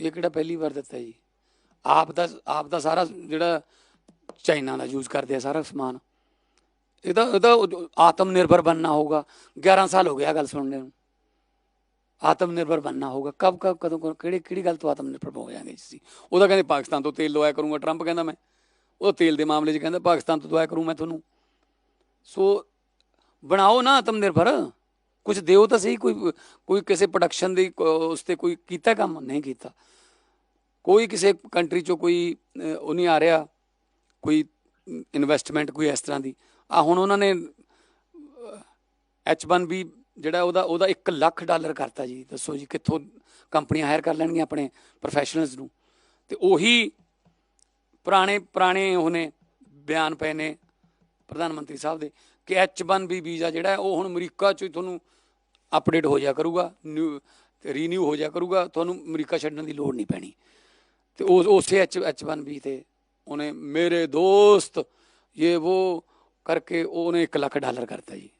ਇਹ ਕਿਹੜਾ ਪਹਿਲੀ ਵਾਰ ਦਿੱਤਾ ਜੀ? ਆਪ ਦਾ ਆਪ ਦਾ ਸਾਰਾ ਜਿਹੜਾ ਚਾਈਨਾ ਦਾ ਯੂਜ਼ ਕਰਦੇ ਆ ਸਾਰਾ ਸਮਾਨ। ਇਹਦਾ ਇਹਦਾ ਆਤਮ ਨਿਰਭਰ ਬਣਨਾ ਹੋਗਾ 11 ਸਾਲ ਹੋ ਗਿਆ ਗੱਲ ਸੁਣਨੇ ਨੂੰ। ਆਤਮ ਨਿਰਭਰ ਬਣਨਾ ਹੋਗਾ ਕਬ ਕਬ, ਕਦੋਂ, ਕਦੋਂ- ਕਿਹੜੀ ਕਿਹੜੀ ਗੱਲ ਤੋਂ ਆਤਮ ਨਿਰਭਰ ਹੋ ਜਾਾਂਗੇ ਜੀ ਉਹਦਾ ਕਹਿੰਦੇ ਪਾਕਿਸਤਾਨ ਤੋਂ ਤੇਲ ਲਵਾਇਆ ਕਰੂੰਗਾ, ਟਰੰਪ ਕਹਿੰਦਾ ਮੈਂ। ਉਹ ਤੇਲ ਦੇ ਮਾਮਲੇ 'ਚ ਕਹਿੰਦਾ ਪਾਕਿਸਤਾਨ ਤੋਂ ਦਵਾਇਆ ਕਰੂੰ ਮੈਂ ਤੁਹਾਨੂੰ। ਸੋ ਬਣਾਓ ਨਾ ਆਤਮ ਨਿਰਭਰ ਕੁਝ ਦਿਓ ਤਾਂ ਸਹੀ, ਕੋਈ ਕੋਈ ਕਿਸੇ ਪ੍ਰੋਡਕਸ਼ਨ ਦੀ ਉਸ ਤੇ ਕੋਈ ਕੀਤਾ ਕੰਮ? ਨਹੀਂ ਕੀਤਾ। ਕੋਈ ਕਿਸੇ ਕੰਟਰੀ ਚੋਂ ਕੋਈ ਉਹ ਨਹੀਂ ਆ ਰਿਹਾ, ਕੋਈ ਇਨਵੈਸਟਮੈਂਟ ਕੋਈ ਇਸ ਤਰ੍ਹਾਂ ਦੀ। ਆ ਹੁਣ ਉਹਨਾਂ ਨੇ H1B ਜਿਹੜਾ ਉਹਦਾ ਉਹਦਾ 1 ਲੱਖ ਡਾਲਰ ਕਰਤਾ ਜੀ। ਦੱਸੋ ਜੀ, ਕਿੱਥੋਂ ਕੰਪਨੀਆਂ ਹਾਇਰ ਕਰ ਲੈਣਗੀਆਂ ਆਪਣੇ ਪ੍ਰੋਫੈਸ਼ਨਲਸ ਨੂੰ? ਤੇ ਉਹੀ ਪੁਰਾਣੇ ਪੁਰਾਣੇ ਉਹਨੇ ਬਿਆਨ ਪਏ ਨੇ ਪ੍ਰਧਾਨ ਮੰਤਰੀ ਸਾਹਿਬ ਦੇ, ਕਿ H1B ਵੀਜ਼ਾ ਜਿਹੜਾ ਉਹ ਹੁਣ ਅਮਰੀਕਾ ਚ ਹੀ ਤੁਹਾਨੂੰ ਅਪਡੇਟ ਹੋ ਜਾ ਕਰੂਗਾ ਨਿਊ ਰੀਨਿਊ ਹੋ ਜਾ ਕਰੂਗਾ, ਤੁਹਾਨੂੰ ਅਮਰੀਕਾ ਛੱਡਣ ਦੀ ਲੋੜ ਨਹੀਂ ਪੈਣੀ। ਤੇ ਉਸ ਉਸੇ H H1B ਤੇ ਉਹਨੇ ਮੇਰੇ ਦੋਸਤ ਇਹ ਉਹ ਕਰਕੇ ਉਹਨੇ 1 ਲੱਖ ਡਾਲਰ ਕਰਤਾ ਜੀ।